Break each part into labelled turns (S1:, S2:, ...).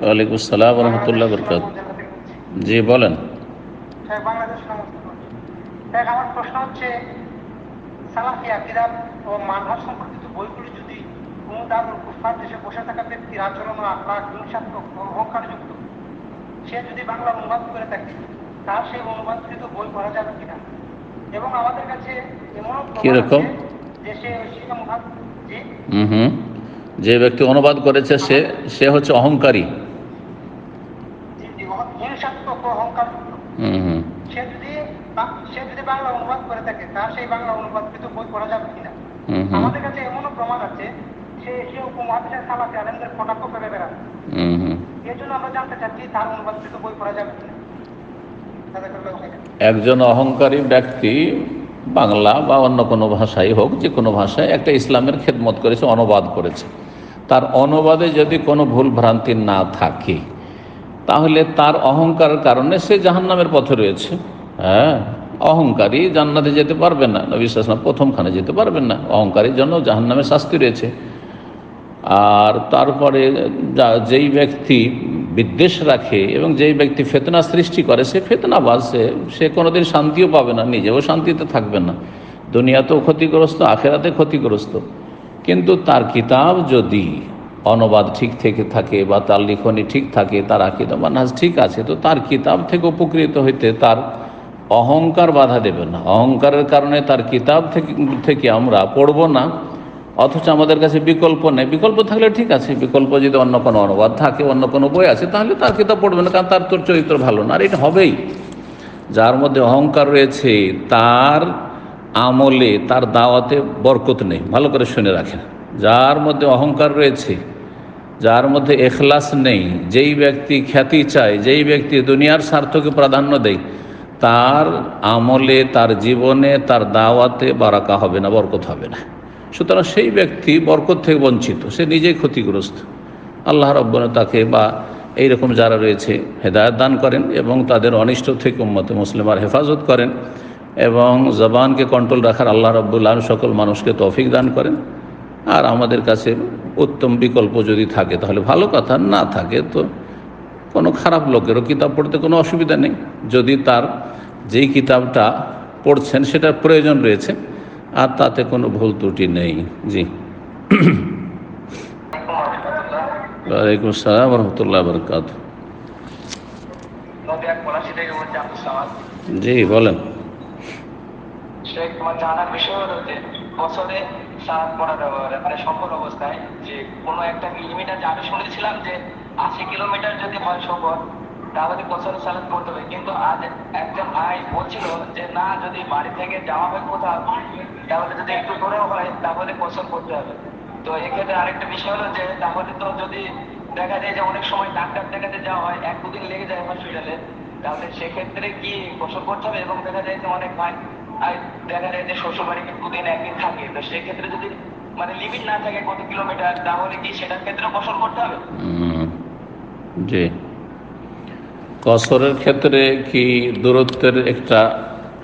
S1: ওয়ালাইকুম আসসালাম রহমতুল্লাহ বরকাত। জি বলেন।
S2: সমস্ত আমার প্রশ্ন হচ্ছে সালাফি আকিদাত ও মানহাজ সম্পর্কিত বইগুলি যদি কোনো দারুল কুফার দেশে বসে থাকা ব্যক্তির আচরণ ও আখলাক হিংসাত্মক অহংকারযুক্ত সে যদি বাংলা অনুবাদ করে থাকে তার সেই অনুবাদকৃত বই পড়া যাবে কিনা? এবং আমাদের কাছে এমনও
S1: কীরকম?
S2: আছে যে সেই অনুবাদ যে
S1: ব্যক্তি অনুবাদ করেছে সে সে হচ্ছে অহংকারী
S2: যে যে হিংসাত্মক ও অহংকারযুক্ত
S1: হুম হুম
S2: সে যদি সে যদি বাংলা অনুবাদ করে থাকে তার সেই বাংলা অনুবাদকৃত বই পড়া যাবে কিনা
S1: হুম হুম।
S2: আমাদের কাছে এমনও প্রমাণ আছে সে সে উপমহাদেশের সালাফি আলেমদের কটাক্ষ করে বেড়ায়
S1: হুম হুম।
S2: এর জন্য আমরা জানতে চাচ্ছি তার অনুবাদকৃত বই পড়া যাবে কিনা
S1: একজন অহংকারী ব্যক্তি বাংলা বা অন্য কোনো ভাষাই হোক যে কোনো ভাষায় একটা ইসলামের খেদমত করেছে অনুবাদ করেছে। তার অনুবাদে যদি কোনো ভুল ভ্রান্তি না থাকে তাহলে তার অহংকারের কারণে সে জাহান্নামের পথে রয়েছে। হ্যাঁ অহংকারী জান্নাতে যেতে পারবে না। নবী সালাম প্রথমখানে যেতে পারবেন না। অহংকারীর জন্য জাহান্নামের শাস্তি রয়েছে। আর তারপরে যেই ব্যক্তি বিদ্বেষ রাখে এবং যেই ব্যক্তি ফেতনা সৃষ্টি করে, সে ফেতনাবাজ, সে সে কোনোদিন শান্তিও পাবে না, নিজেও শান্তিতে থাকবে না। দুনিয়াতেও ক্ষতিগ্রস্ত আখেরাতে ক্ষতিগ্রস্ত। কিন্তু তার কিতাব যদি অনুবাদ ঠিক থেকে থাকে বা তার লিখনি ঠিক থাকে, তার আকিদা মানহাজ ঠিক আছে, তো তার কিতাব থেকে উপকৃত হইতে তার অহংকার বাধা দেবে না। অহংকারের কারণে তার কিতাব থেকে থেকে আমরা পড়ব না। অথচ আমাদের কাছে বিকল্প নেই। বিকল্প থাকলে ঠিক আছে, বিকল্প যদি অন্য কোনো অনুবাদ থাকে, অন্য কোনো বই আছে, তাহলে তার কিতাব পড়বে না, কারণ তার তোর চরিত্র ভালো না, আর এটা হবেই। যার মধ্যে অহংকার রয়েছে, তার আমলে, তার দাওয়াতে বরকত নেই। ভালো করে শুনে রাখেন। যার মধ্যে অহংকার রয়েছে, যার মধ্যে এখলাস নেই, যেই ব্যক্তি খ্যাতি চায়, যেই ব্যক্তি দুনিয়ার স্বার্থকে প্রাধান্য দেয়, তার আমলে, তার জীবনে, তার দাওয়াতে বারাকা হবে না, বরকত হবে না। সুতরাং সেই ব্যক্তি বরকত থেকে বঞ্চিত, সে নিজেই ক্ষতিগ্রস্ত। আল্লাহ রব্বন তাকে বা এইরকম যারা রয়েছে হেদায়ত দান করেন এবং তাদের অনিষ্ট থেকে উম্মতে মুসলিমার হেফাজত করেন এবং জবানকে কন্ট্রোল রাখার আল্লাহ রব্বুল্লাহ সকল মানুষকে তৌফিক দান করেন। আর আমাদের কাছে উত্তম বিকল্প যদি থাকে তাহলে ভালো কথা না থাকে তো কোনো খারাপ লোকেরও কিতাব পড়তে কোনো অসুবিধা নেই। যদি তার যেই কিতাবটা পড়ছেন সেটার প্রয়োজন রয়েছে আর তাতে কোনো ভুল ত্রুটি নেই। জি। ওয়ালাইকুম আসসালাম রহমতুল্লাহ বরকাত জি বলেন।
S3: শেখ জানার বিষয় হলো যে বছরে পড়ার ব্যাপারে মানে সফর অবস্থায় যে কোনো একটা লিমিট আছে আমি শুনেছিলাম যে আশি কিলোমিটার যদি হয় সফর তাহলে বছরে সালাদ পড়তে হবে। কিন্তু আজ একজন ভাই বলছিল যে, না, যদি বাড়ি থেকে যাওয়া হয় কোথাও, তাহলে যদি একটু দূরেও হয়, তাহলে বছর করতে হবে। তো এক্ষেত্রে আরেকটা বিষয় হলো যে, তাহলে তো যদি দেখা যায় যে অনেক সময় ডাক্তার দেখাতে যাওয়া হয়, এক দুদিন লেগে যায় হসপিটালে তাহলে সেক্ষেত্রে কি গোসল করতে হবে? এবং দেখা যায় যে অনেক ভাই আর দেখা যায় যে শ্বশুর বাড়িতে দুদিন একদিন থাকে। তো সেক্ষেত্রে যদি মানে লিমিট না থাকে কত কিলোমিটার তাহলে কি সেটার ক্ষেত্রে গোসল করতে হবে?
S1: জি। কসরের ক্ষেত্রে কি দূরত্বের একটা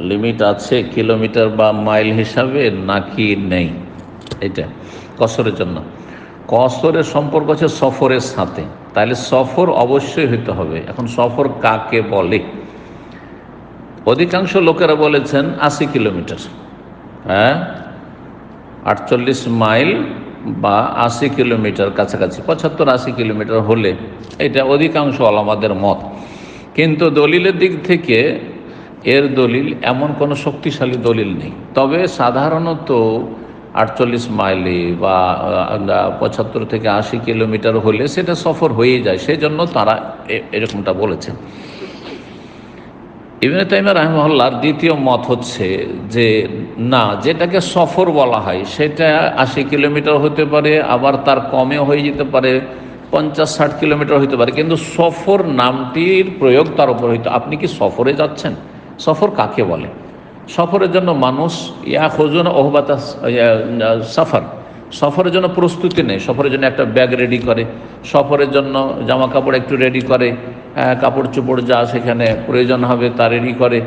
S1: লিমিট আছে কিলোমিটার বা মাইল হিসাবে, নাকি নেই? এটা কসরের জন্য। কসরের সম্পর্ক আছে সফরের সাথে। তাহলে সফর অবশ্যই হইতে হবে। এখন সফর কাকে বলে? অধিকাংশ লোকেরা বলেছেন আশি কিলোমিটার। হ্যাঁ? আটচল্লিশ মাইল বা আশি কিলোমিটার কাছাকাছি, পঁচাত্তর আশি কিলোমিটার হলে। এটা অধিকাংশ আলামাদের মত। কিন্তু দলিলের দিক থেকে এর দলিল এমন কোনো শক্তিশালী দলিল নেই। তবে সাধারণত আটচল্লিশ মাইলে বা পঁচাত্তর থেকে আশি কিলোমিটার হলে সেটা সফর হয়ে যায়। সেজন্য তারা এরকমটা বলেছেন। ইবনে তাইমা রাহমহল্লার দ্বিতীয় মত হচ্ছে যে, না, যেটাকে সফর বলা হয়, সেটা আশি কিলোমিটার হতে পারে, আবার তার কমে হয়ে যেতে পারে, পঞ্চাশ, ষাট কিলোমিটার হতে পারে, কিন্তু সফর নামটির প্রয়োগ তার উপর হইতো। আপনি কি সফরে যাচ্ছেন? সফর কাকে বলে? সফরের জন্য মানুষ, ইয়া খোঁজন ওহবাতা সফর। সফরের জন্য প্রস্তুতি নেই সফরের জন্য একটা ব্যাগ রেডি করে, সফরের জন্য জামা কাপড় একটু রেডি করে কাপড় চোপড় যা সেখানে প্রয়োজন হবে তা রেডি করে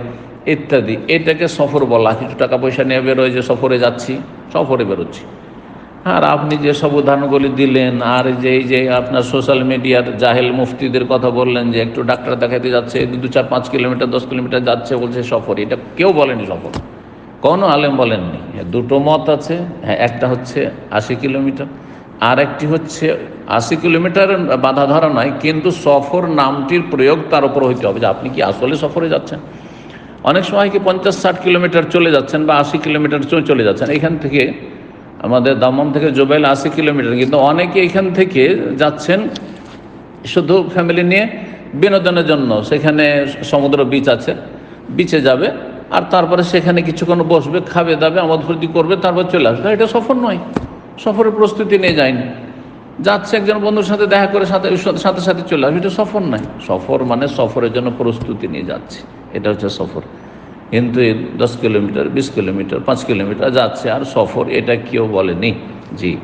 S1: ইত্যাদি। এটাকে সফর বলা কিছু টাকা পয়সা নিয়ে বেরোয় যে সফরে যাচ্ছি সফরে বেরোচ্ছি। আর আপনি যে সব উদাহরণগুলি দিলেন আর যে যে আপনার সোশ্যাল মিডিয়ার জাহেল মুফতিদের কথা বললেন যে একটু ডাক্তার দেখাতে যাচ্ছে দু চার পাঁচ কিলোমিটার দশ কিলোমিটার যাচ্ছে বলছে সফর। এটা কেউ বলেনি সফর। কোনো আলেম বলেননি। হ্যাঁ, দুটো মত আছে। হ্যাঁ একটা হচ্ছে আশি কিলোমিটার। আর একটি হচ্ছে আশি কিলোমিটার বাধা ধরা নয়, কিন্তু সফর নামটির প্রয়োগ তার উপর হইতে হবে। যে আপনি কি আসলে সফরে যাচ্ছেন? অনেক সময় কি পঞ্চাশ ষাট কিলোমিটার চলে যাচ্ছেন বা আশি কিলোমিটার চলে যাচ্ছেন। এখান থেকে আমাদের দমন থেকে জোবাইল আশি কিলোমিটার, কিন্তু অনেকে এখান থেকে যাচ্ছেন শুধু ফ্যামিলি নিয়ে বিনোদনের জন্য। সেখানে সমুদ্র বিচ আছে বিচে যাবে, আর তারপরে সেখানে কিছুক্ষণ বসবে, খাবে, দাবে আমোদ ফুর্তি করবে, তারপর চলে আসবে। এটা সফর নয়। সফরের প্রস্তুতি নিয়ে যায়নি। যাচ্ছে একজন বন্ধুর সাথে দেখা করে সাথে সাথে সাথে চলে আসবে। এটা সফর নয়। সফর মানে সফরের জন্য প্রস্তুতি নিয়ে যাচ্ছে। এটা হচ্ছে সফর। কিন্তু এই দশ কিলোমিটার, বিশ কিলোমিটার, পাঁচ কিলোমিটার যাচ্ছে আর সফর এটা কেউ বলেনি। জি।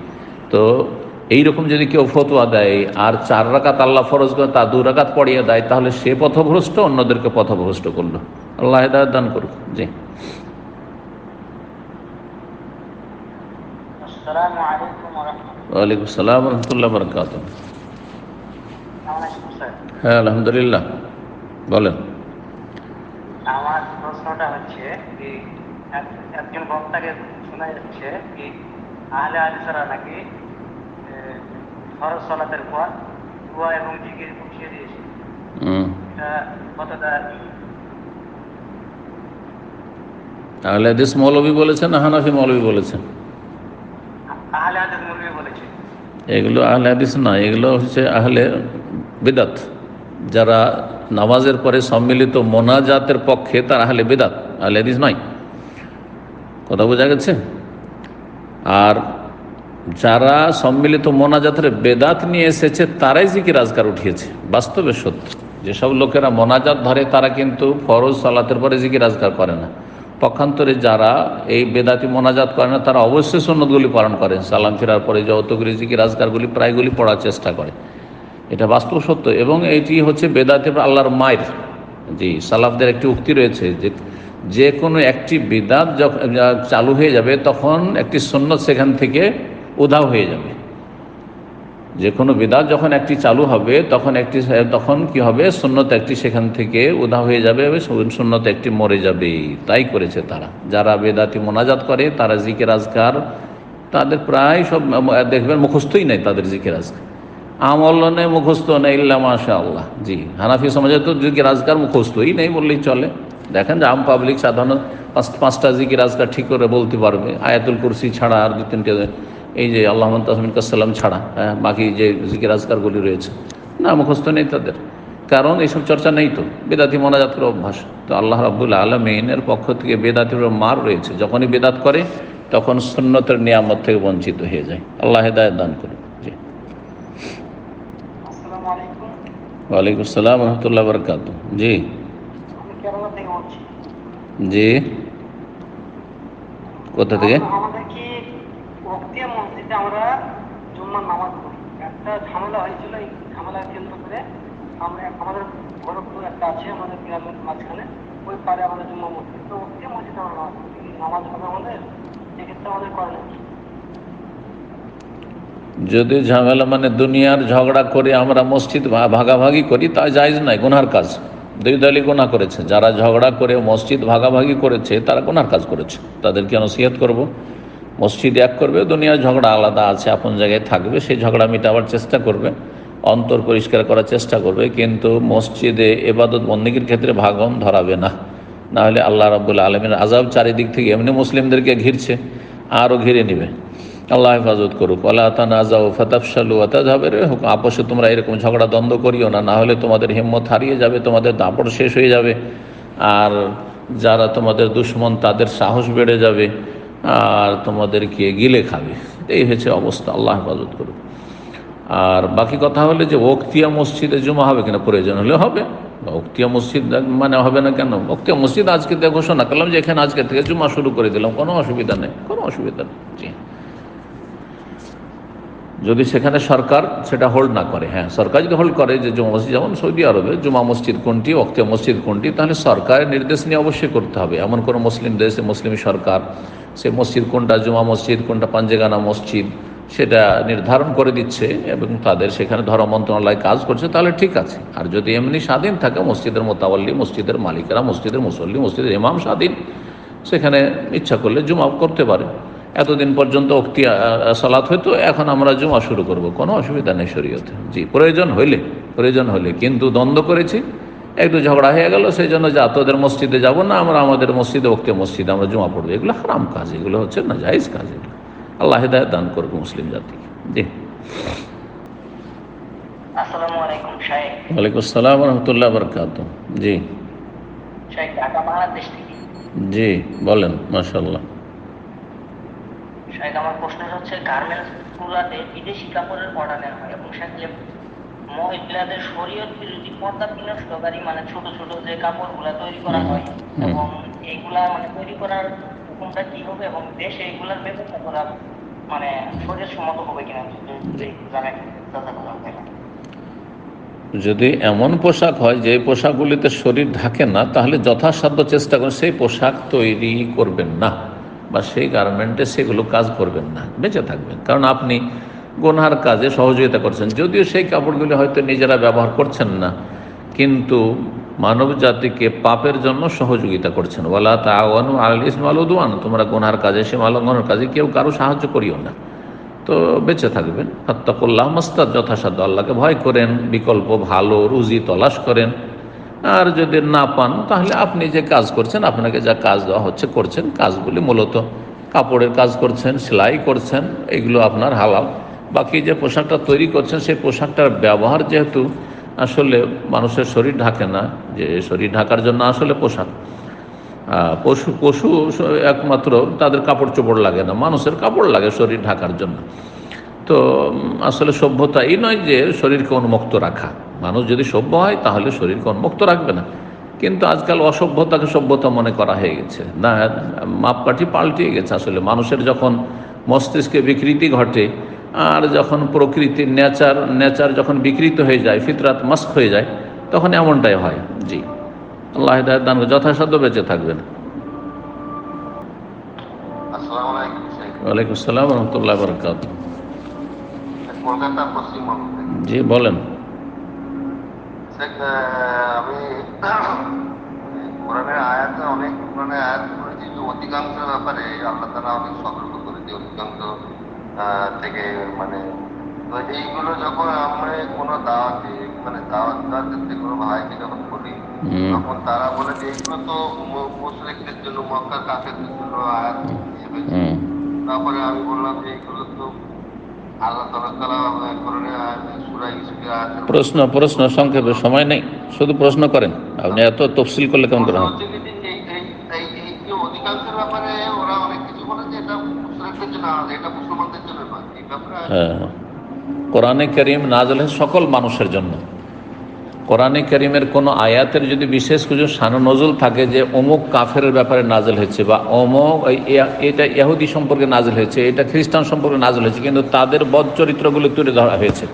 S1: তো এইরকম যদি কেউ ফতোয়া দেয়, আর চার রাকাত আল্লাহ ফরজ করে, তা দু রাকাত পড়িয়ে দেয়, তাহলে সে পথভ্রষ্ট, অন্যদেরকে পথভ্রষ্ট করল। আল্লাহ দান করুক। জি।
S2: কেমন
S1: হ্যাঁ আলহামদুলিল্লাহ। বলেন।
S2: আমার প্রশ্নটা হচ্ছে একজন বক্তাকে শোনা যাচ্ছে যে আহলে আলিসারা নাকি ফরজ সালাতের পর দোয়া এবং জিকির দিয়েছে।
S1: হুম।
S2: এটা কতটা
S1: তাহলে হাদিস মৌলবী বলেছেন হানাফি মৌলবী বলেছেন
S2: আহলে হাদিস মুরবি বলেছে
S1: এগুলো আহলে হাদিস না, এগুলো হচ্ছে আহলে বেদাত। যারা নামাজের পরে সম্মিলিত মোনাজাতের পক্ষে তার আহলে বেদাত, আহলে হাদিস নয়। কথা বোঝা গেছে? আর যারা সম্মিলিত মোনাজাতের বেদাত নিয়ে এসেছে, তারাই জিকির আজকার উঠিয়েছে। বাস্তবে সত্য। যেসব লোকেরা মোনাজাত ধরে, তারা কিন্তু ফরজ সালাতের পরে জিকির আজকার করে না। পক্ষান্তরে যারা এই বেদাতি মোনাজাত করে না, তারা অবশ্যই সন্ন্যতগুলি পালন করেন। সালাম ফেরার পরে যতগুলি জিকির আজকারগুলি প্রায়গুলি পড়ার চেষ্টা করে। এটা বাস্তব সত্য এবং এটি হচ্ছে বেদাতে আল্লাহর মায়ের, জি, সালাফদের একটি উক্তি রয়েছে যে যে কোনো একটি বিদাত যখন চালু হয়ে যাবে, তখন একটি সন্ন্যত সেখান থেকে উধাও হয়ে যাবে। যে কোনো বিদাত যখন একটি চালু হবে, তখন একটি, তখন কি হবে? সুন্নত একটি সেখান থেকে উধা হয়ে যাবে, সুন্নত একটি মরে যাবে। তাই করেছে তারা। যারা বেদাতি মোনাজাত করে, তারা জিকের আজকার, তাদের প্রায় সব, দেখবেন মুখস্থই নেই তাদের জিকের আজকার। আমল নেই, মুখস্থ নেই ইল্লা মাশা আল্লাহ জি, হানাফি সমাজে তো জিকের আজকার মুখস্থই নেই বললেই চলে। দেখেন যে আম পাবলিক সাধারণ পাঁচ, পাঁচটা জিকির আজকার ঠিক করে বলতে পারবে। আয়াতুল কুরসি ছাড়া আর দু তিনটে এই যে আল্লাহ তাসমিন কাসাল্লাম ছাড়া হ্যাঁ, বাকি যে জিকির আজকারগুলি রয়েছে। না মুখস্থ নেই তাদের। কারণ এইসব চর্চা নেই তো। বেদাতি মোনাজাতের অভ্যাস। তো আল্লাহ রাবুল আলমিনের পক্ষ থেকে বেদাতির মার রয়েছে। যখনই বেদাত করে তখন সুন্নতের নিয়ামত থেকে বঞ্চিত হয়ে যায়। আল্লাহ হেদায়ত দান করুন।
S2: আলাইকুম।
S1: ওয়ালাইকুম আসসালাম রহমতুল্লাহ বরকাত। জি। জি। কোথা থেকে?
S2: ওক্তিয়া মসজিদে আমরা জুম্মার নামাজ পড়ি। একটা ঝামেলা হয়েছিল, এই ঝামেলা কেন্দ্র করে আমরা আমাদের ভরতপুর একটা আছে আমাদের গ্রামের মাঝখানে, ওই পারে আমাদের জুম্মা মসজিদ। তো ওক্তিয়া মসজিদে আমরা নামাজ পড়ি। নামাজ হবে আমাদের, সেক্ষেত্রে আমাদের করে
S1: যদি ঝামেলা মানে দুনিয়ার ঝগড়া করে আমরা মসজিদ ভাগাভাগি করি, তা জায়জ নাই, গুনার কাজ। দুই দলই গুনাহ করেছে। যারা ঝগড়া করে মসজিদ ভাগাভাগি করেছে, তারা গুনার কাজ করেছে। তাদেরকে নসিহত করব। মসজিদ এক করবে, দুনিয়ার ঝগড়া আলাদা আছে, আপন জায়গায় থাকবে, সেই ঝগড়া মেটাবার চেষ্টা করবে, অন্তর পরিষ্কার করার চেষ্টা করবে, কিন্তু মসজিদে এবাদত বন্দীগীর ক্ষেত্রে ভাগন ধরাবে না। না হলে আল্লাহ রাবুল আলমের আজাব চারিদিক থেকে এমনি মুসলিমদেরকে ঘিরছে, আরও ঘিরে নেবে। আল্লাহ হেফাজত করুক। আল্লাহ তানাজাও ফতাফসালু তাজাবের আপসে তোমরা এরকম ঝগড়া দ্বন্দ্ব করিও না না হলে তোমাদের হিম্মত হারিয়ে যাবে, তোমাদের দাপড় শেষ হয়ে যাবে, আর যারা তোমাদের দুশ্মন তাদের সাহস বেড়ে যাবে। আর তোমাদেরকে গিলে খাবে। এই হয়েছে অবস্থা, আল্লাহ হেফাজত করবে আর বাকি কথা হলে যে ওক্তিয়া মসজিদে জমা হবে কিনা, প্রয়োজন হলে হবে। ওক্তিয়া মসজিদ মানে হবে না কেন? ওক্তিয়া মসজিদ আজকে দেখো শোনা করলাম যে এখানে আজকে থেকে জুমা শুরু করে দিলাম, কোনো অসুবিধা নেই, কোনো অসুবিধা নেই। যদি সেখানে সরকার সেটা হোল্ড না করে হ্যাঁ সরকার যদি হোল্ড করে যে জুমা মসজিদ, যেমন সৌদি আরবে জুমা মসজিদ কোনটি অক্তে মসজিদ কোনটি, তাহলে সরকারের নির্দেশ নিয়ে অবশ্যই করতে হবে। এমন কোনো মুসলিম দেশে মুসলিম সরকার, সে মসজিদ কোনটা, জুমা মসজিদ কোনটা, পাঞ্জেগানা মসজিদ, সেটা নির্ধারণ করে দিচ্ছে এবং তাদের সেখানে ধর্ম মন্ত্রণালয় কাজ করছে, তাহলে ঠিক আছে। আর যদি এমনি স্বাধীন থাকে, মসজিদের মোতাবল্লি, মসজিদের মালিকেরা, মসজিদের মুসল্লি, মসজিদের ইমাম স্বাধীন, সেখানে ইচ্ছা করলে জুমা করতে পারে। এতদিন পর্যন্ত অক্তি সালাত হইতো এখন আমরা জুমা শুরু করব। কোনো অসুবিধা নেই শরীয়তে। জি প্রয়োজন হইলে প্রয়োজন হইলে। কিন্তু দ্বন্দ্ব করেছি একটু ঝগড়া হয়ে গেল সেই জন্য যা তোদের মসজিদে যাব না আমরা আমাদের মসজিদে অক্তি মসজিদে আমরা জুমা পড়ব। এগুলো হারাম কাজ এগুলো হচ্ছে না জাহিজ কাজ এগুলো। আল্লাহ হেদায়ত দান করবে মুসলিম জাতিকে জি।
S3: আসসালামু আলাইকুম
S1: ওয়ালাইকুম আসসালাম রহমতুল্লাহ বরকাত। জি। জি বলেন মাশাল্লাহ
S3: শাহেখ আমার প্রশ্ন হচ্ছে গার্মেন্টস গুলাতে বিদেশি কাপড়ের অর্ডার নেওয়া হয় এবং যে মহিলাদের শরীয়ত বিরোধী পর্দা বিনষ্টকারী মানে ছোট ছোট যে কাপড়গুলা তৈরি করা হয় এবং এইগুলা মানে তৈরি করার হুকুমটা কি হবে এবং দেশে এগুলার ব্যবস্থা করা মানে শরীর সম্মত হবে কিনা যদি জানেন।
S1: যদি এমন পোশাক হয় যে পোশাকগুলিতে শরীর ঢাকে না তাহলে যথাসাধ্য চেষ্টা করেন সেই পোশাক তৈরি করবেন না। বা সেই গার্মেন্টে সেগুলো কাজ করবেন না, বেঁচে থাকবেন। কারণ আপনি গোনহার কাজে সহযোগিতা করছেন। যদিও সেই কাপড়গুলি হয়তো নিজেরা ব্যবহার করছেন না, কিন্তু মানব জাতিকে পাপের জন্য সহযোগিতা করছেন। বলা তাওয়ানু আল ইসমাল উদওয়ান, তোমরা গোনহার কাজে, সে মালঙ্ঘনের কাজে কেউ কারও সাহায্য করিও না। তো বেঁচে থাকবেন। হত্তাকুল্লাহ মাস্তাদ, যথাসাধ্য আল্লাহকে ভয় করেন, বিকল্প ভালো রুজি তলাশ করেন। আর যদি না পান, তাহলে আপনি যে কাজ করছেন, আপনাকে যা কাজ দেওয়া হচ্ছে করছেন, কাজগুলি মূলত কাপড়ের কাজ করছেন, সেলাই করছেন, এগুলো আপনার হালাল। বাকি যে পোশাকটা তৈরি করছেন, সেই পোশাকটার ব্যবহার যেহেতু আসলে মানুষের শরীর ঢাকে না, যে শরীর ঢাকার জন্য আসলে পোশাক। পশু পশু একমাত্র তাদের কাপড় চোপড় লাগে না, মানুষের কাপড় লাগে শরীর ঢাকার জন্য। তো আসলে সভ্যতা এই নয় যে শরীরকে উন্মুক্ত রাখা। মানুষ যদি সভ্য হয় তাহলে শরীরকে উন্মুক্ত রাখবে না। কিন্তু আজকাল অসভ্যতাকে সভ্যতা মনে করা হয়ে গেছে। না মাপকাঠি পাল্টিয়ে গেছে আসলে। মানুষের যখন মস্তিষ্কে বিকৃতি ঘটে আর যখন প্রকৃতির নেচার নেচার যখন বিকৃত হয়ে যায় ফিতরাত মাস্ক হয়ে যায় তখন এমনটাই হয়। জি। আল্লাহ হেদায়ত দান যথাসাধ্য বেঁচে থাকবেন। ওয়ালাইকুম আসসালাম রহমতুল্লাহ বরকাত
S4: কলকাতা পশ্চিমবঙ্গ
S1: জি বলেন।
S4: আমি কোরআনের আয়াতে অনেক কোরআনের আয়াত করেছি যে অধিকাংশ ব্যাপারে আল্লাহ তালা অনেক সতর্ক করেছে অধিকাংশ থেকে মানে তো এইগুলো যখন আমরা কোনো দাওয়াতে মানে দাওয়াত দেওয়ার ক্ষেত্রে কোনো ভাইকে যখন বলি তখন তারা বলে যে এগুলো তো মুসলিকদের জন্য মক্কার কাফেরদের জন্য আয়াত তারপরে আমি বললাম যে এগুলো তো
S1: প্রশ্ন প্রশ্ন সংক্ষেপে সময় নেই শুধু প্রশ্ন করেন। আপনি এত তফসিল করলে কেমন করেন হবে?
S4: হচ্ছে কি যে এই এই এই এই যে অধিকাংশের ব্যাপারে ওরা অনেক কিছু বলে যে এটা মুসলিমদের জন্য আলাদা, এটা মুসলমানদের জন্য নয় এই ব্যাপারে
S1: হ্যাঁ কোরআনে করিম নাজল সকল মানুষের জন্য। কোরআনে করিমের কোনো আয়াতের যদি বিশেষ কিছু শানো নজল থাকে যে অমুক কাফের ব্যাপারে নাজল হয়েছে বা অমুক এটা ইহুদি সম্পর্কে নাজল হয়েছে, এটা খ্রিস্টান সম্পর্কে নাজল হয়েছে, কিন্তু তাদের বদ চরিত্রগুলো তুলে ধরা হয়েছে।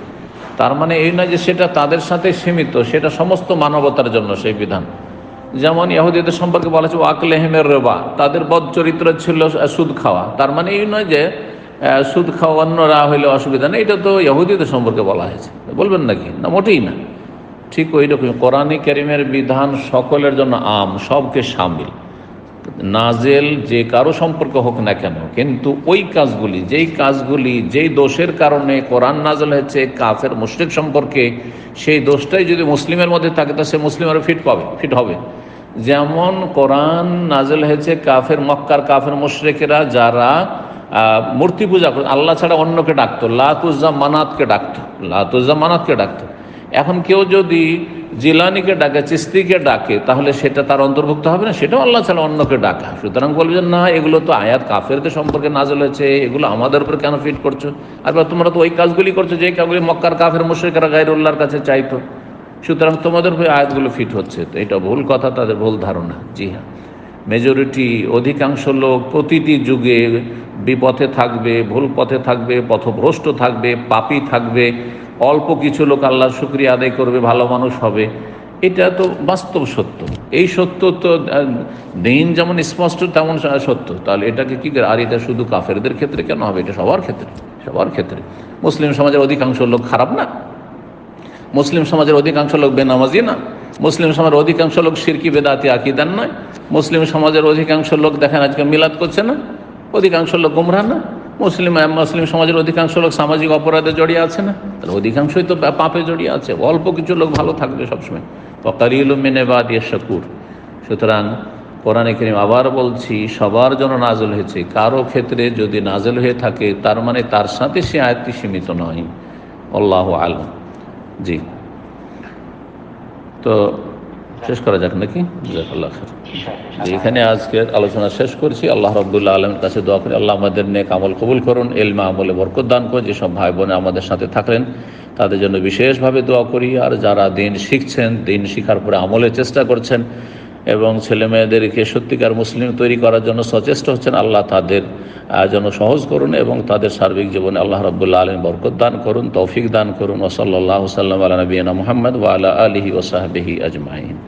S1: তার মানে এই নয় যে সেটা তাদের সাথে সীমিত, সেটা সমস্ত মানবতার জন্য সেই বিধান। যেমন ইহুদিদের সম্পর্কে বলা হয়েছে, ওয়াকলেহেমের রেবা তাদের বদ চরিত্র ছিল সুদ খাওয়া। তার মানে এই নয় যে সুদ খাওয়া অন্যরা হইলে অসুবিধা নেই, এটা তো ইহুদিদের সম্পর্কে বলা হয়েছে। বলবেন নাকি? না, মোটেই না। ঠিক ওই রকম। কোরআনে কারিমের বিধান সকলের জন্য আম, সবকে সামিল। নাজেল যে কারও সম্পর্ক হোক না কেন, কিন্তু ওই কাজগুলি, যেই কাজগুলি, যেই দোষের কারণে কোরআন নাজেল হয়েছে কাফের, মুশরিক সম্পর্কে, সেই দোষটাই যদি মুসলিমের মধ্যে থাকে, তা সে মুসলিমের ফিট পাবে, ফিট হবে। যেমন কোরআন নাজেল হয়েছে কাফের মক্কার কাফের মুশরিকেরা যারা মূর্তি পূজা করে, আল্লাহ ছাড়া অন্যকে ডাকতো লাতুজ্জা মানাতকে ডাকতো লাতুজ্জা মানাতকে ডাকতো। এখন কেউ যদি জিলানিকে ডাকে, চিস্তিকে ডাকে, তাহলে সেটা তার অন্তর্ভুক্ত হবে না, সেটাও আল্লাহ ছাড়া অন্যকে ডাকা। সুতরাং বলবেন না, এগুলো তো আয়াত কাফেরদের সম্পর্কে নাজল হয়েছে, এগুলো আমাদের উপর কেন ফিট করছ? আর তোমরা তো ওই কাজগুলি করছ, যে কাজগুলি মক্কার কাফের, মুশ্রিকরা গাইরুল্লাহর কাছে চাইতো। সুতরাং তোমাদের উপরে আয়াতগুলো ফিট হচ্ছে। তো এটা ভুল কথা, তাদের ভুল ধারণা। জি হ্যাঁ। মেজরিটি অধিকাংশ লোক প্রতিটি যুগে বিপথে থাকবে, ভুল পথে থাকবে, পথভ্রষ্ট থাকবে, পাপি থাকবে। অল্প কিছু লোক আল্লাহর শুক্রিয়া আদায় করবে, ভালো মানুষ হবে। এটা তো বাস্তব সত্য। এই সত্য তো দিন যেমন স্পষ্ট, তেমন সত্য। তাহলে এটাকে কি করে- আর এটা শুধু কাফেরদের ক্ষেত্রে কেন হবে? এটা সবার ক্ষেত্রে সবার ক্ষেত্রে। মুসলিম সমাজের অধিকাংশ লোক খারাপ না। মুসলিম সমাজের অধিকাংশ লোক বেনামাজি না। মুসলিম সমাজের অধিকাংশ লোক সিরকি, বেদাতি আকিদান নয়। মুসলিম সমাজের অধিকাংশ লোক দেখেন আজকে মিলাদ করছে না। অধিকাংশ লোক গুমরা না। মুসলিম মুসলিম সমাজের অধিকাংশ লোক সামাজিক অপরাধে জড়িয়ে আছে না? তাহলে অধিকাংশই তো পাপে জড়িয়ে আছে। অল্প কিছু লোক ভালো থাকবে সবসময়। অকারিল মেনেবাদ ইয়ে শকুর। সুতরাং কোরআনে করিম আবার বলছি, সবার জন্য নাজল হয়েছে। কারও ক্ষেত্রে যদি নাজল হয়ে থাকে, তার মানে তার সাথে সে আয়াতটি সীমিত নয়। আল্লাহ আলম। জি। তো শেষ করা যাক নাকি? এখানে আজকের আলোচনা শেষ করছি। আল্লাহ রব্দুল্লাহ আলমের কাছে দোয়া করি আল্লাহ আমাদের নেক আমল কবুল করুন এলমা আমলে বরকত দান করুন যেসব ভাই বোনে আমাদের সাথে থাকলেন তাদের জন্য বিশেষভাবে দোয়া করি। আর যারা দিন শিখছেন দিন শিখার পরে আমলের চেষ্টা করছেন এবং ছেলে মেয়েদেরকে সত্যিকার মুসলিম তৈরি করার জন্য সচেষ্ট হচ্ছেন আল্লাহ তাদের জন্য সহজ করুন এবং তাদের সার্বিক জীবনে আল্লাহ রব্বুল্লাহ আলম বরকত দান করুন তৌফিক দান করুন। ওসল্লাহ সাল্লাম আলা নবীনা মোহাম্মদ ওয়ালা আলহি ওসাহাবিহি আজমাইন।